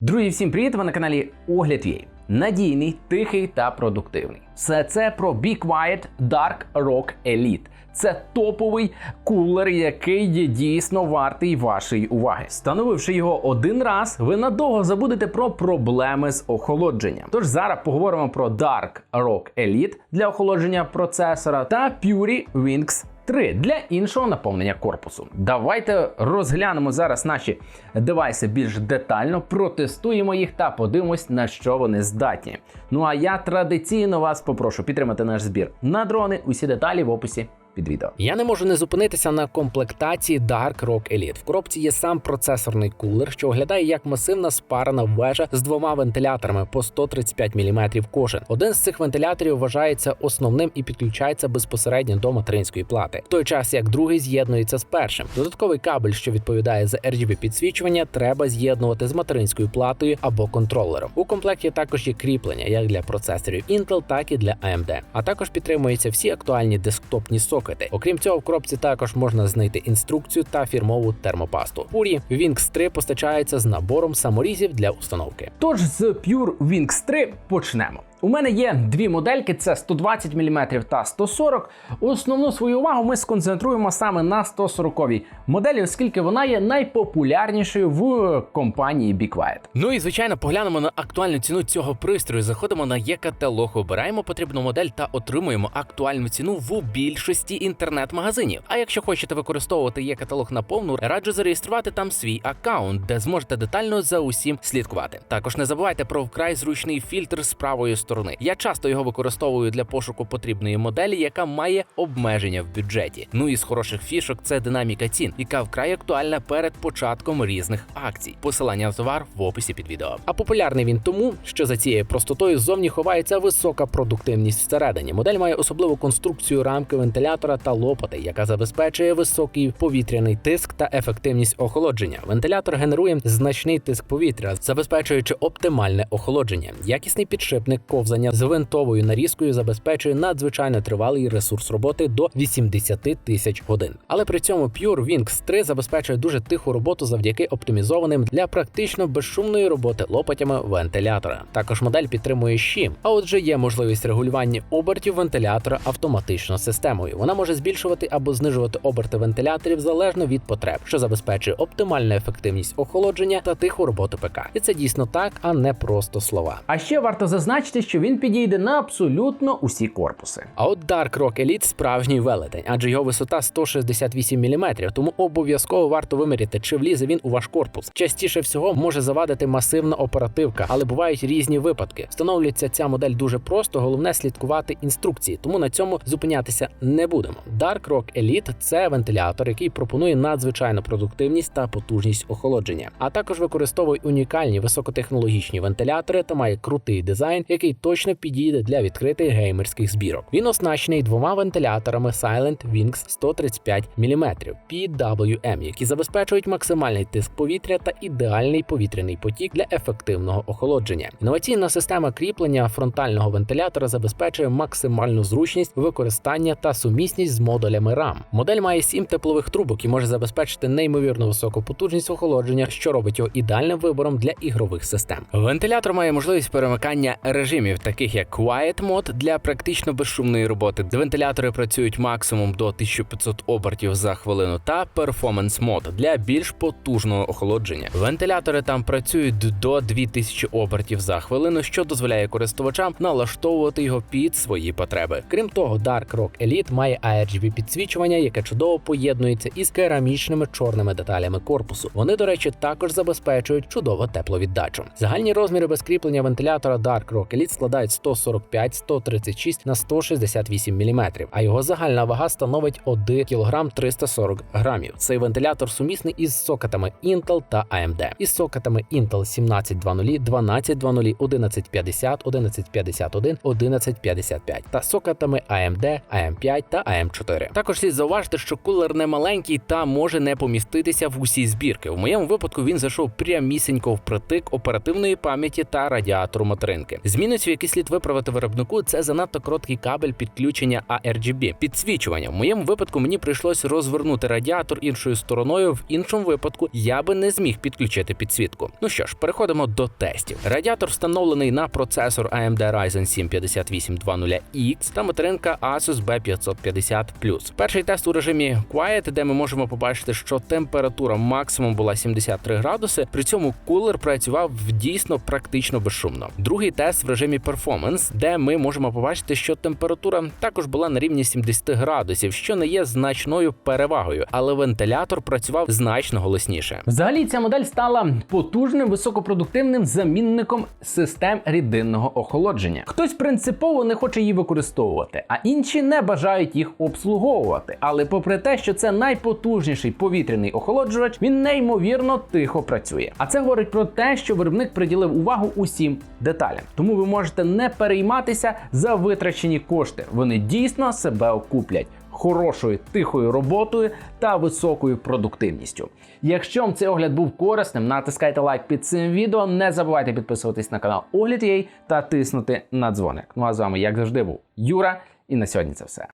Друзі, всім привіт! Ви на каналі Огляд UA. Надійний, тихий та продуктивний. Все це про Be Quiet Dark Rock Elite. Це топовий кулер, який є дійсно вартий вашої уваги. Встановивши його один раз, ви надовго забудете про проблеми з охолодженням. Тож зараз поговоримо про Dark Rock Elite для охолодження процесора та Puri Wings 3 для іншого наповнення корпусу. Давайте розглянемо зараз наші девайси більш детально, протестуємо їх та подивимось, на що вони здатні. Ну а я традиційно вас попрошу підтримати наш збір на дрони. Усі деталі в описі під відео. Я не можу не зупинитися на комплектації Dark Rock Elite. В коробці є сам процесорний кулер, що оглядає як масивна спарена вежа з двома вентиляторами по 135 мм кожен. Один з цих вентиляторів вважається основним і підключається безпосередньо до материнської плати, в той час як другий з'єднується з першим. Додатковий кабель, що відповідає за RGB підсвічування, треба з'єднувати з материнською платою або контролером. У комплекті також є кріплення як для процесорів Intel, так і для AMD. А також підтримуються всі актуальні десктопні сокети. Окрім цього, в коробці також можна знайти інструкцію та фірмову термопасту. Пурі Wings 3 постачається з набором саморізів для установки. Тож з Pure Wings 3 почнемо. У мене є дві модельки: це 120 мм та 140. Основну свою увагу ми сконцентруємо саме на 140 моделі, оскільки вона є найпопулярнішою в компанії Be Quiet. Ну і звичайно, поглянемо на актуальну ціну цього пристрою. Заходимо на є-каталог, обираємо потрібну модель та отримуємо актуальну ціну в більшості інтернет-магазинів. А якщо хочете використовувати є-каталог на повну, раджу зареєструвати там свій аккаунт, де зможете детально за усім слідкувати. Також не забувайте про вкрай зручний фільтр з правої сторони. Я часто його використовую для пошуку потрібної моделі, яка має обмеження в бюджеті. Ну і з хороших фішок це динаміка цін, яка вкрай актуальна перед початком різних акцій. Посилання на товар в описі під відео. А популярний він тому, що за цією простотою ззовні ховається висока продуктивність всередині. Модель має особливу конструкцію рамки вентилятора та лопати, яка забезпечує високий повітряний тиск та ефективність охолодження. Вентилятор генерує значний тиск повітря, забезпечуючи оптимальне охолодження. Якісний підшипник ковзання з винтовою нарізкою забезпечує надзвичайно тривалий ресурс роботи до 80 тисяч годин. Але при цьому Pure Wings 3 забезпечує дуже тиху роботу завдяки оптимізованим для практично безшумної роботи лопатями вентилятора. Також модель підтримує щі, а отже, є можливість регулювання обертів вентилятора автоматично системою. Вона може збільшувати або знижувати оберти вентиляторів залежно від потреб, що забезпечує оптимальну ефективність охолодження та тиху роботу ПК. І це дійсно так, а не просто слова. А ще варто зазначити, що він підійде на абсолютно усі корпуси. А от Dark Rock Elite справжній велетень, адже його висота 168 мм, тому обов'язково варто виміряти, чи влізе він у ваш корпус. Частіше всього може завадити масивна оперативка, але бувають різні випадки. Встановлюється ця модель дуже просто, головне слідкувати інструкції, тому на цьому зупинятися не будемо. Dark Rock Elite – це вентилятор, який пропонує надзвичайну продуктивність та потужність охолодження, а також використовує унікальні високотехнологічні вентилятори та має крутий дизайн, який точно підійде для відкритих геймерських збірок. Він оснащений двома вентиляторами Silent Wings 135 мм PWM, які забезпечують максимальний тиск повітря та ідеальний повітряний потік для ефективного охолодження. Інноваційна система кріплення фронтального вентилятора забезпечує максимальну зручність використання та сумісність з модулями RAM. Модель має 7 теплових трубок і може забезпечити неймовірно високу потужність охолодження, що робить його ідеальним вибором для ігрових систем. Вентилятор має можливість перемикання режимів, таких як Quiet Mode для практично безшумної роботи, де вентилятори працюють максимум до 1500 обертів за хвилину, та Performance Mode для більш потужного охолодження. Вентилятори там працюють до 2000 обертів за хвилину, що дозволяє користувачам налаштовувати його під свої потреби. Крім того, Dark Rock Elite має ARGB підсвічування, яке чудово поєднується із керамічними чорними деталями корпусу. Вони, до речі, також забезпечують чудову тепловіддачу. Загальні розміри безкріплення вентилятора Dark Rock Elite складають 145, 136 на 168 мм, а його загальна вага становить 1 кг 340 грамів. Цей вентилятор сумісний із сокетами Intel та AMD. Із сокетами Intel 1720, 1220, 1150, 1151, 1155 та сокетами AMD, AM5 та AM4. Також слід зауважити, що кулер не маленький та може не поміститися в усі збірки. В моєму випадку він зайшов прямісінько впритик оперативної пам'яті та радіатору материнки. З мінусів дрібницю, який слід виправити виробнику, це занадто короткий кабель підключення ARGB. Підсвічування. В моєму випадку мені прийшлось розвернути радіатор іншою стороною. В іншому випадку я би не зміг підключити підсвітку. Ну що ж, переходимо до тестів. Радіатор встановлений на процесор AMD Ryzen 7 5820X та материнка Asus B550 Перший тест у режимі Quiet, де ми можемо побачити, що температура максимум була 73 градуси. При цьому кулер працював дійсно практично безшумно. Другий тест в режимі Performance, де ми можемо побачити, що температура також була на рівні 70 градусів, що не є значною перевагою, але вентилятор працював значно голосніше. Взагалі, ця модель стала потужним високопродуктивним замінником систем рідинного охолодження. Хтось принципово не хоче її використовувати, а інші не бажають їх обслуговувати. Але попри те, що це найпотужніший повітряний охолоджувач, він неймовірно тихо працює. А це говорить про те, що виробник приділив увагу усім деталям. Тому ви можете не перейматися за витрачені кошти. Вони дійсно себе окуплять хорошою тихою роботою та високою продуктивністю. Якщо вам цей огляд був корисним, натискайте лайк під цим відео. Не забувайте підписуватись на канал Огляд.ua та тиснути на дзвоник. Ну а з вами, як завжди, був Юра, і на сьогодні це все.